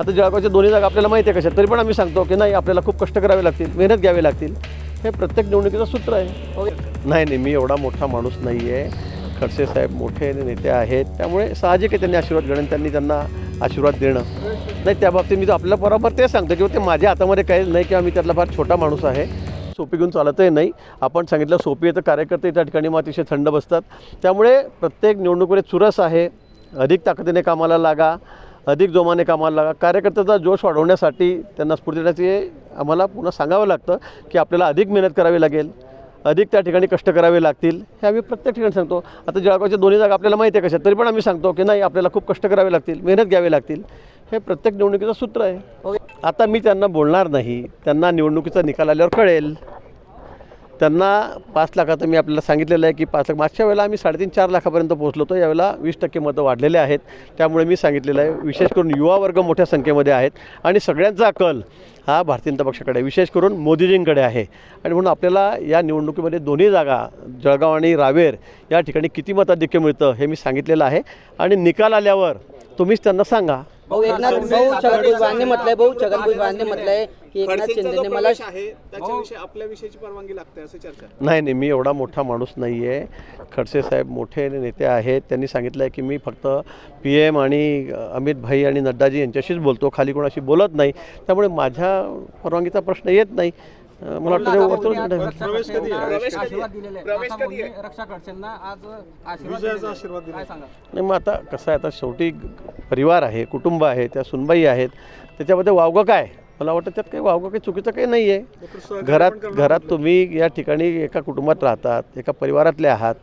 आता जळगावच्या दोन्ही जागा आपल्याला माहिती आहे कशा तरी पण आम्ही सांगतो की नाही आपल्याला खूप कष्ट करावे लागतील मेहनत घ्यावी लागतील. हे प्रत्येक निवडणुकीचं सूत्र आहे. नाही नाही मी एवढा मोठा माणूस नाही आहे खडसे साहेब मोठे नेते आहेत. त्यामुळे साहजिक आहे त्यांनी आशीर्वाद घेणं त्यांनी त्यांना आशीर्वाद देणं. नाही त्या बाबतीत मी तर आपल्या बरोबर ते सांगतो किंवा ते माझ्या हातामध्ये काही नाही किंवा मी त्यातला फार छोटा माणूस आहे. सोपी घेऊन चालतही नाही. आपण सांगितलं सोपी आहे तर कार्यकर्ते त्या ठिकाणी मग अतिशय थंड बसतात. त्यामुळे प्रत्येक निवडणुकीमध्ये चुरस आहे. अधिक ताकदीने कामाला लागा. अधिक जोमाने कामाला लागा. कार्यकर्त्याचा जोश वाढवण्यासाठी त्यांना स्फूर्ती देण्याचे आम्हाला पुन्हा सांगावं लागतं की आपल्याला अधिक मेहनत करावी लागेल अधिक त्या ठिकाणी कष्ट करावे लागतील हे आम्ही प्रत्येक ठिकाणी सांगतो. आता जळगावच्या दोन्ही जागा आपल्याला माहिती आहे कशा तरी पण आम्ही सांगतो की नाही आपल्याला खूप कष्ट करावे लागतील मेहनत घ्यावी लागतील. हे प्रत्येक निवडणुकीचं सूत्र आहे. आता मी त्यांना बोलणार नाही. त्यांना निवडणुकीचा निकाल आल्यावर कळेल. त्यांना पाच लाखाचं मी आपल्याला सांगितलेलं आहे की पाच लाख मागच्या वेळेला आम्ही साडेतीन चार लाखापर्यंत पोहोचलो होतो. यावेळेला वीस टक्के मतं वाढलेले आहेत. त्यामुळे मी सांगितलेलं आहे विशेष करून युवा वर्ग मोठ्या संख्येमध्ये आहेत. आणि सगळ्यांचा कल हा भारतीय जनता पक्षाकडे विशेष करून मोदीजींकडे आहे. आणि म्हणून आपल्याला या निवडणुकीमध्ये दोन्ही जागा जळगाव आणि रावेर या ठिकाणी किती मताधिक्य मिळतं हे मी सांगितलेलं आहे. आणि निकाल आल्यावर तुम्हीच त्यांना सांगा. भाऊ एकनाथ भाऊ छगन भुजबळांनी म्हटलंय भाऊ छगन भुजबळांनी म्हटलंय की एकनाथ शिंदेने मला आहे त्याच्याविषयी आपल्या विषयीची परवानगी लागते असं चर्चा. नाही नाही मी एवढा मोठा माणूस नाही आहे खडसे साहेब मोठे नेते आहेत. त्यांनी सांगितलं आहे की मी फक्त पी एम आणि अमित भाई आणि नड्डाजी यांच्याशीच बोलतो खाली कोणाशी बोलत नाही. त्यामुळे माझ्या परवानगीचा प्रश्न येत नाही. मला वाटतं नाही मग आता कसं आहे आता शेवटी परिवार आहे कुटुंब आहे त्या सुनबाई आहेत. त्याच्यामध्ये वावगं काय? मला वाटतं त्यात काही वावगं काही चुकीचं काही नाही आहे घरात घरात तुम्ही या ठिकाणी एका कुटुंबात राहतात एका परिवारातले आहात.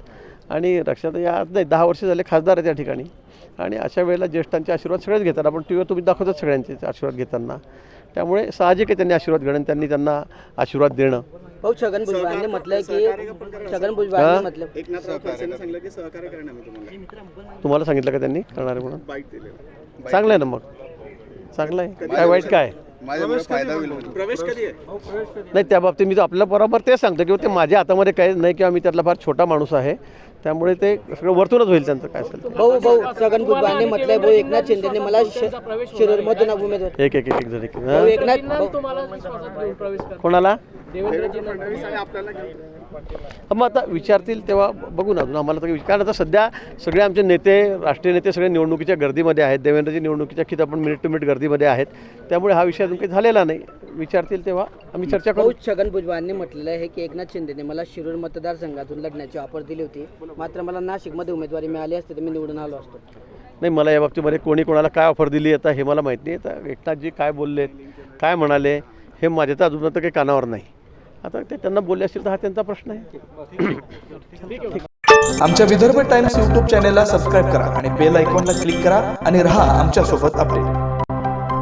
आणि रक्षात आज नाही दहा वर्ष झाले खासदार आहे त्या ठिकाणी. आणि अशा वेळेला ज्येष्ठांचे आशीर्वाद सगळेच घेतात. आपण टी व्हीवर तुम्ही दाखवतात सगळ्यांचे आशीर्वाद घेताना. त्यामुळे साहजिक आहे त्यांनी आशीर्वाद घेणं आणि त्यांनी त्यांना आशीर्वाद देणं. भाऊ छगन भुजबळांनी म्हटलंय की. छगन तुम्हाला. तुम्हाला सांगितलं का त्यांनी? करणार आहे म्हणून? चांगलं आहे ना मग. चांगलं आहे. काय वाईट काय? प्रवेश कधी प्रवेश कधी आहे? नाही त्या बाबतीत मी तर आपल्या बरोबर ते सांगतो किंवा ते माझ्या हातामध्ये काही नाही किंवा मी त्यातला फार छोटा माणूस आहे. त्यामुळे ते सगळं वरतूनच होईल त्यांचं काय असेल. भाऊ भाऊ छगन भुजबळांनी म्हटलंय भाऊ एकनाथ शिंदेने मला शिरूर मधून उमेदवार एक एक एक एक जण एक हं? एकनाथ कोणाला? मग आता विचारतील तेव्हा बघू ना अजून आम्हाला तर कारण आता सध्या सगळे आमचे नेते राष्ट्रीय नेते सगळे निवडणुकीच्या गर्दीमध्ये आहेत. देवेंद्रजी निवडणुकीच्या खित आपण मिनिट टू मिनिट गर्दीमध्ये आहेत. त्यामुळे हा विषय अजून काही झालेला नाही. विचारतील तेव्हा आम्ही चर्चा करू. छगन भुजबळांनी म्हटलेलं आहे की एकनाथ शिंदेने मला शिरूर मतदारसंघातून लढण्याची ऑफर दिली होती. मात्र मला नाशिकमध्ये उमेदवारी मिळाली असते तर मी निवडून आलो असतो. नाही मला या बाबतीमध्ये कोणी कोणाला काय ऑफर दिली आता हे मला माहीत नाही. आता एकनाथजी काय बोलले काय म्हणाले हे माझ्या तर अजून तर काही कानावर नाही. आता ते त्यांना बोलले असतील तर हा त्यांचा प्रश्न आहे. आमच्या विदर्भ टाइम्स यूट्यूब चॅनेलला सबस्क्राईब करा आणि बेल आयकॉनला क्लिक करा आणि रहा आमच्यासोबत अपडेट.